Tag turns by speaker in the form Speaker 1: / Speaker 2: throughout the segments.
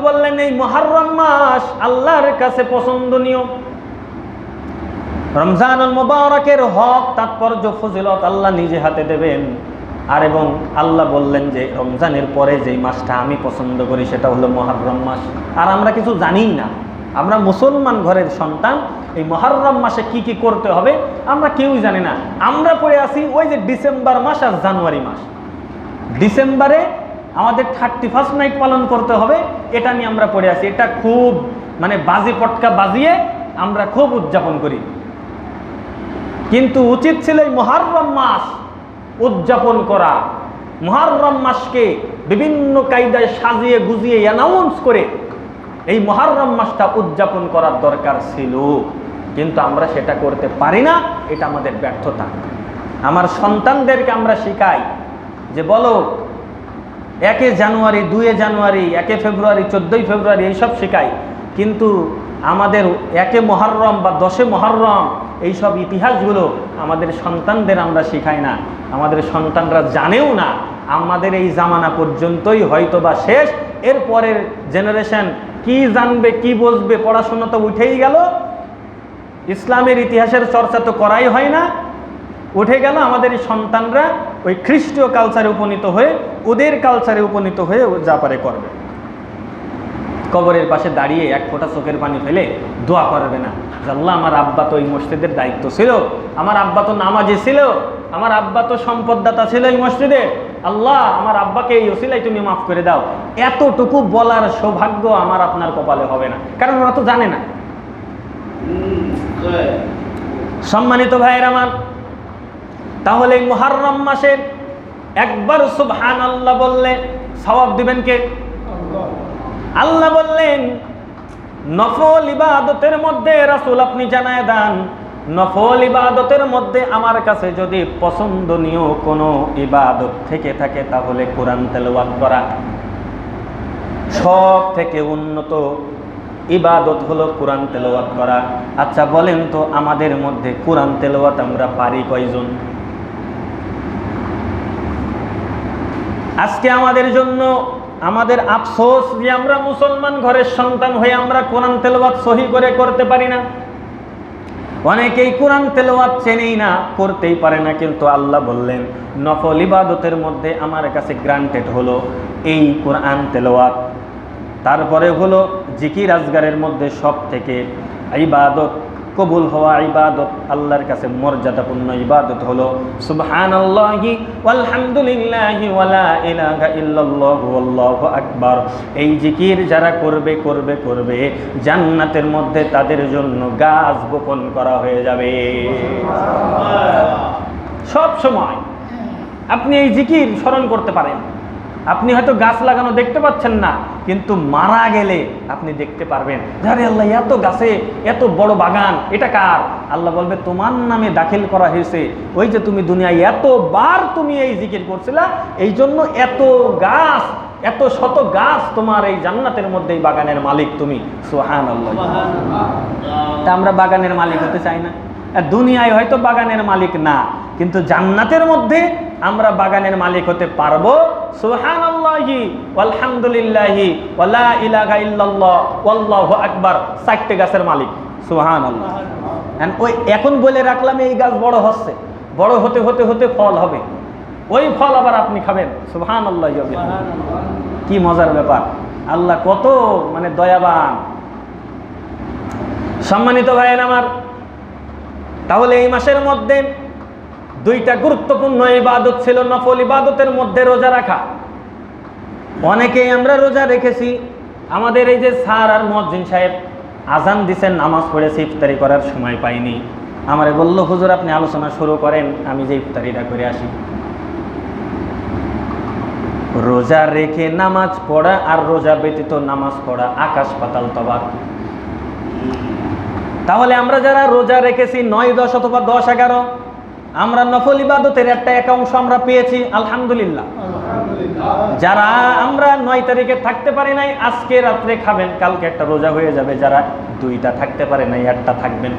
Speaker 1: বললেন, এই মহারম মাস আল্লাহর কাছে পছন্দনীয়। রমজানুল মুবারকের হক, তাৎপর্য, ফজিলত আল্লাহ নিজে হাতে দেবেন। আর এবং আল্লাহ বললেন যে, রমজানের পরে যেই মাসটা আমি পছন্দ করি, সেটা হলো মহারম মাস। আর আমরা কিছু জানিই না। আমরা মুসলমান ঘরের সন্তান, এই মহারম মাসে কি কি করতে হবে আমরা কেউই জানি না। আমরা পড়ে আসি ওই যে ডিসেম্বর মাস আর জানুয়ারি মাস। ডিসেম্বরে আমাদের থার্টি ফার্স্ট নাইট পালন করতে হবে, এটা নিয়ে আমরা পড়ে আছি। এটা খুব মানে বাজি পটকা বাজিয়ে আমরা খুব উদযাপন করি। কিন্তু উচিত ছিল এই মহারম মাস উদযাপন করা। মহারম মাসকে বিভিন্ন কায়দায় সাজিয়ে গুজিয়ে অ্যানাউন্স করে এই মহারম মাসটা উদযাপন করার দরকার ছিল। কিন্তু আমরা সেটা করতে পারি না, এটা আমাদের ব্যর্থতা। আমার সন্তানদেরকে আমরা শিখাই যে বলো একে জানুয়ারি, দুয়ে জানুয়ারি, একে ফেব্রুয়ারি, চোদ্দোই ফেব্রুয়ারি এইসব শেখাই কিন্তু আমাদের একে মহরম বা দশে মহরম এইসব ইতিহাসগুলো আমাদের সন্তানদের আমরা শেখাই না। আমাদের সন্তানরা জানেও না। আমাদের এই জামানা পর্যন্তই হয়তো বা শেষ। এর পরের জেনারেশন কি জানবে, কি বসবে পড়াশোনা তো উঠেই গেল। ইসলামের ইতিহাসের চর্চা তো করাই হয় না। উঠে গেল আমাদের সন্তানরা। ওই খ্রিস্টীয় কালচারে উপনীত হয়ে ওদের কালচারে উপনীত হয়ে যা পারে করবে। কবরের পাশে দাঁড়িয়ে এক ফোঁটা চোখের পানি ফেলে দোয়া করবে না। আল্লাহ আমার আব্বা তো এই মসজিদের দায়িত্ব ছিল। আমার আব্বা তো নামাজে ছিল। আমার আব্বা তো সম্পদদাতা ছিল এই মসজিদে। আল্লাহ আমার আব্বাকে এই ওসিলাই তুমি মাফ করে দাও। এতটুকু বলার সৌভাগ্য আমার আপনার কপালে হবে না। কারণ ওরা তো জানে না। সম্মানিত ভাইয়ের আমার তাহলে মুহাররম মাসের একবার সুবহান আল্লাহ বললে সওয়াব দিবেন কে? আল্লাহ বললেন, নফল ইবাদতের মধ্যে রাসূল আপনি জানায় দেন, নফল ইবাদতের মধ্যে আমার কাছে যদি পছন্দনীয় কোনো ইবাদত থেকে থাকে তাহলে কোরআন তেলাওয়াত করা। সব থেকে উন্নত ইবাদত হলো কোরআন তেলাওয়াত করা। আচ্ছা বলেন তো, আমাদের মধ্যে কোরআন তেলাওয়াত আমরা পারি কয়জন? আজকে আমাদের জন্য, আমাদের আফসোস যে আমরা মুসলমান ঘরের সন্তান হয়ে আমরা কোরআন তেলাওয়াত সহি করে করতে পারি না। অনেকেই কোরআন তেলাওয়াত চেনেই না, করতেই পারে না, কিন্তু আল্লাহ বললেন, নফল ইবাদতের মধ্যে আমার কাছে গ্রান্টেড হলো এই কোরআন তেলাওয়াত। তারপরে হলো জিকির আজগারের মধ্যে সব থেকে ইবাদত কবুল হওয়া ইবাদত আল্লাহর কাছে মর্যাদাপূর্ণ ইবাদত হলো সুবহানাল্লাহি ওয়ালহামদুলিল্লাহি ওয়ালা ইলাহা ইল্লাল্লাহু আল্লাহু আকবার। এই জিকির যারা করবে করবে করবে জান্নাতের মধ্যে তাদের জন্য গাছ বপন করা হয়ে যাবে। সব সময় আপনি এই জিকির স্মরণ করতে পারেন। আপনি হয়তো গাছ লাগানো দেখতে পাচ্ছেন না, কিন্তু মারা গেলে আপনি দেখতে পারবেন। আরে আল্লাহ, এত গাছে, এত বড় বাগান, এটা কার? আল্লাহ বলবে, তোমার নামে দাখিল করা হয়েছে। ওই যে তুমি দুনিয়ায় এতবার তুমি এই জিকির করছিলা, এই জন্য এত গাছ, এত শত গাছ তোমার এই জান্নাতের মধ্যে এই বাগানের মালিক তুমি। সোহান আল্লাহ তা আমরা বাগানের মালিক হতে চাই না। দুনিয়ায় হয়তো বাগানের মালিক না, কিন্তু জান্নাতের মধ্যে আমরা বাগানের মালিক হতে পারব। সুবহানাল্লাহি আলহামদুলিল্লাহি ওয়ালা ইলাহা ইল্লাল্লাহ ওয়াল্লাহু আকবার চারটে গাছের মালিক। সুবহানাল্লাহ। ওই এখন বলে রাখলাম এই গাছ বড় হচ্ছে। বড় হতে হতে হতে ফল হবে। ওই ফল আবার আপনি খাবেন। সুবহানাল্লাহ। কি মজার ব্যাপার। আল্লাহ কত মানে দয়াবান। সম্মানিত ভাইয়ের আমার তাহলে এই মাসের মধ্যে দুইটা গুরুত্বপূর্ণ ইবাদত ছিল নফল ইবাদতের মধ্যে রোজা রাখা। অনেকেই আমরা রোজা রেখেছি, আমাদের এই যে স্যার আর মজ্জিন সাহেব আজান দিছেন, নামাজ পড়েছি, ইফতারি করার সময় পাইনি। আমারে বলল, হুজুর, আপনি আলোচনা শুরু করেন, আমি যে ইফতারিটা করে আসি। রোজা রেখে নামাজ পড়া আর রোজা ব্যতীত নামাজ পড়া আকাশ পাতাল তবাক তাহলে আমরা যারা রোজা রেখেছি, নয় দশ অথবা দশ এগারো আমরা নফল ইবাদতের একটা একাংশ আমরা পেয়েছি আলহামদুলিল্লাহ। যারা আমরা নয় তারিখে থাকতে পারি নাই আজকে রাত্রে খাবেন কালকে একটা রোজা হয়ে যাবে যারা দুইটা থাকতে পারে নাই একটা থাকবেন।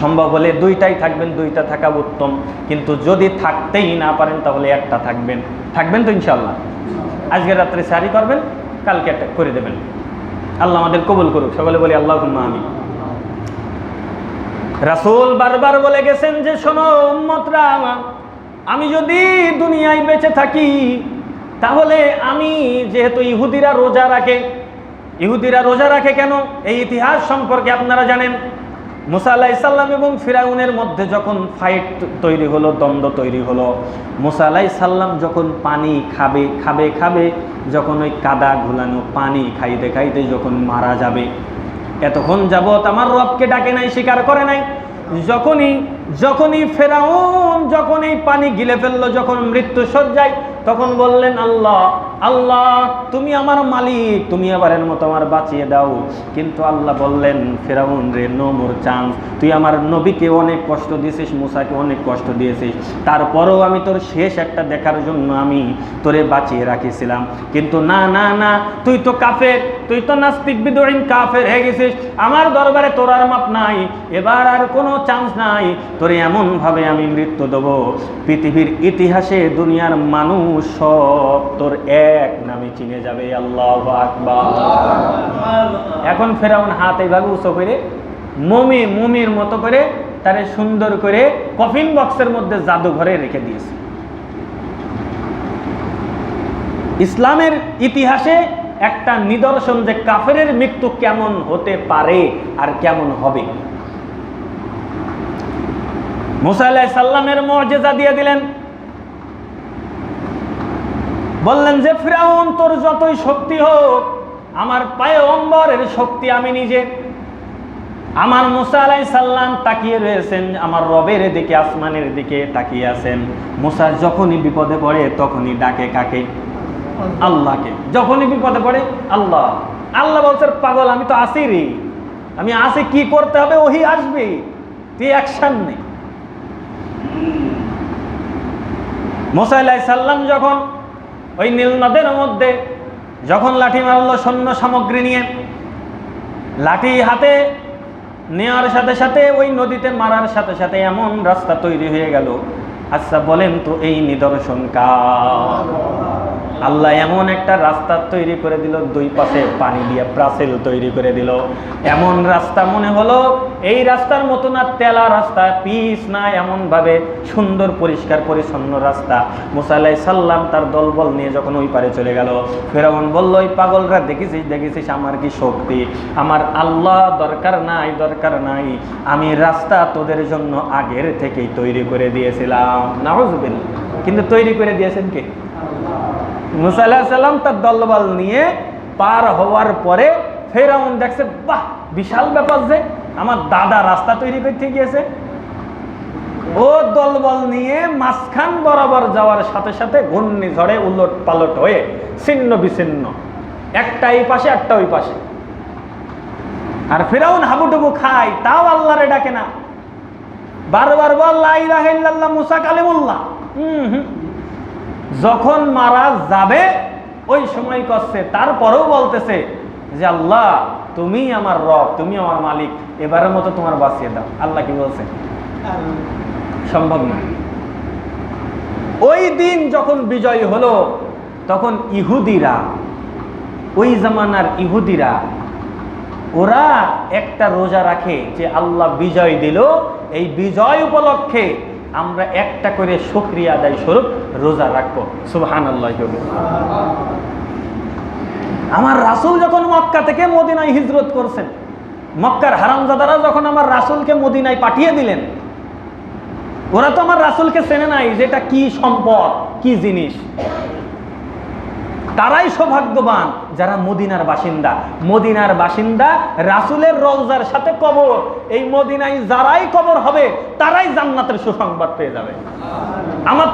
Speaker 1: সম্ভব হলে দুইটাই থাকবেন দুইটা থাকা উত্তম। কিন্তু যদি থাকতেই না পারেন তাহলে একটা থাকবেন। থাকবেন তো ইনশাল্লাহ আজকে রাত্রে সারি করবেন কালকে একটা করে দেবেন। আল্লাহ আমাদের কবুল করুক। সকলে বলি আল্লাহ আমি রাসূল বারবার বলে গেছেন যে, শোনো উম্মতরা, আমি যদি দুনিয়ায় বেঁচে থাকি, তাহলে আমি যেহেতু ইহুদিরা রোজা রাখে, ইহুদিরা রোজা রাখে কেন? এই ইতিহাস সম্পর্কে আপনারা জানেন। মুসা সাল্লাম এবং ফিরাউনের মধ্যে যখন ফাইট তৈরি হলো, দ্বন্দ্ব তৈরি হলো, মুসা আলাহি সাল্লাম যখন পানি খাবে খাবে খাবে, যখন ওই কাদা ঘোলানো পানি খাইতে খাইতে যখন মারা যাবে এতক্ষণ যাবৎ আমার রবকে ডাকে নাই, স্বীকার করে নাই। যখনই যখনই ফেরাউন, যখনই পানি গিলে ফেলল, যখন মৃত্যু সজ্জায়, তখন বললেন, আল্লাহ আল্লাহ, তুমি আমার মালিক, তুমি আবারের মতো আমার বাঁচিয়ে দাও। কিন্তু আল্লাহ বললেন, ফেরাউন রে, নো মোর চান্স। তুই আমার নবীকে অনেক কষ্ট দিয়েছিস, মুসাকে অনেক কষ্ট দিয়েছিস। তারপরেও আমি তোর শেষ একটা দেখার জন্য আমি তোরে বাঁচিয়ে রাখিছিলাম। কিন্তু না না না, তুই তো কাফের, তুই তো নাস্তিক বিদরিন কাফের হয়ে গেছিস। আমার দরবারে তোর আর মাপ নাই। এবার আর কোনো চান্স নাই। তোরে এমনভাবে আমি মৃত্যু দেবো। পৃথিবীর ইতিহাসে দুনিয়ার মানুষ সব তোর এক নামে চিনে যাবে, আল্লাহ আকবার। এখন ফেরাউন হাত এইভাবে উঁচু করে, মমি, মমির মতো করে তারে সুন্দর করে কফিন বক্সের মধ্যে জাদুঘরে রেখে দিয়েছে। ইসলামের ইতিহাসে একটা নিদর্শন যে কাফেরের মৃত্যু কেমন হতে পারে আর কেমন হবে। মুসা সাল্লামের মর্যাদা দিয়ে দিলেন বললেন যে, ফিরাউন, তোর যতই শক্তি হোক, আমার পায়ে অম্বরের শক্তি আমি নিজে। আমার মুসা আলাই সাল্লাম তাকিয়ে রয়েছেন, আমার রবের দিকে, আসমানের দিকে তাকিয়ে আছেন। মুসা যখনই বিপদে পড়ে, তখনই ডাকে কাকে? আল্লাহকে। যখনই বিপদে পড়ে, আল্লাহ। আল্লাহ বলছে পাগল, আমি তো আসি রে আমি আসি, কি করতে হবে? ওহি আসবে। তুই অ্যাকশন নেই মোসাইলাই সাল্লাম যখন ওই নীল নদের মধ্যে যখন লাঠি মারলো সৈন্য সামগ্রী নিয়ে, লাঠি হাতে নেওয়ার সাথে সাথে ওই নদীতে মারার সাথে সাথে এমন রাস্তা তৈরি হয়ে গেল আচ্ছা বলেন তো এই নিদর্শন কার? আল্লাহ এমন একটা রাস্তা তৈরি করে দিল, দুই পাশে পানি দিয়ে প্রাচীল তৈরি করে দিল। এমন রাস্তা মনে হলো, এই রাস্তার মতো না, তেলা রাস্তা, পিস না এমন ভাবে সুন্দর, পরিষ্কার, পরিচ্ছন্ন রাস্তা। মুসাল্লাই সাল্লাম তার দলবল নিয়ে যখন ওই পারে চলে গেল, ফেরাউন বলল, ওই পাগলরা দেখেছিস দেখেছিস আমার কি শক্তি? আমার আল্লাহ দরকার নাই দরকার নাই। আমি রাস্তা তোদের জন্য আগের থেকেই তৈরি করে দিয়েছিলাম। নাহজবিল কিন্তু তৈরি করে দিয়েছেন কে? মুসা আলাহ সাল্লাম তার দলবল নিয়ে পার হওয়ার পরে ফেরাউন দেখছে, বাহ, বিশাল ব্যাপার যে, আমার দাদা রাস্তা তৈরি করতে গিয়েছে। ও দলবল নিয়ে মাঝখান বরাবর যাওয়ার সাথে সাথে ঘূর্ণিঝড়ে উলট পালট হয়ে ছিন্ন বিচ্ছিন্ন। একটা এই পাশে, একটা ওই পাশে। আর ফেরাউন হাবুডুবু খায়, তাও আল্লাহরে ডাকে না। বারবার বল, লা ইলাহা ইল্লাল্লাহ মুসা কালিমুল্লাহ। যখন মারা যাবে, ওই সময় করছে। তারপরেও বলতেছে যে, আল্লাহ, তুমি আমার রব, তুমি আমার মালিক। এবারের মতো তোমার বাঁচিয়ে দাও। আল্লাহ কি বলছে? সম্ভব না। ওই দিন যখন বিজয় হলো, তখন ইহুদিরা, ওই জামানার ইহুদিরা ওরা একটা রোজা রাখে যে আল্লাহ বিজয় দিল। এই বিজয় উপলক্ষে আমরা একটা করে শুক্রিয়া আদায় স্বরূপ রোজা রাখব। সুবহান আল্লাহ আমার রাসুল যখন মক্কা থেকে মদিনায় হিজরত করছেন, মক্কার হারামজাদারা যখন আমার রাসুলকে মদিনায় পাঠিয়ে দিলেন, ওরা তো আমার রাসুলকে চেনে নাই যেটা কি সম্পদ, কি জিনিস। তারাই সৌভাগ্যবান যারা মদিনার বাসিন্দা। মদিনার বাসিন্দা রাসুলের রওজার সাথে কবর। এই মদিনায় যারাই কবর হবে, তারাই জান্নাতের সুসংবাদ পেয়ে যাবে। আমার তো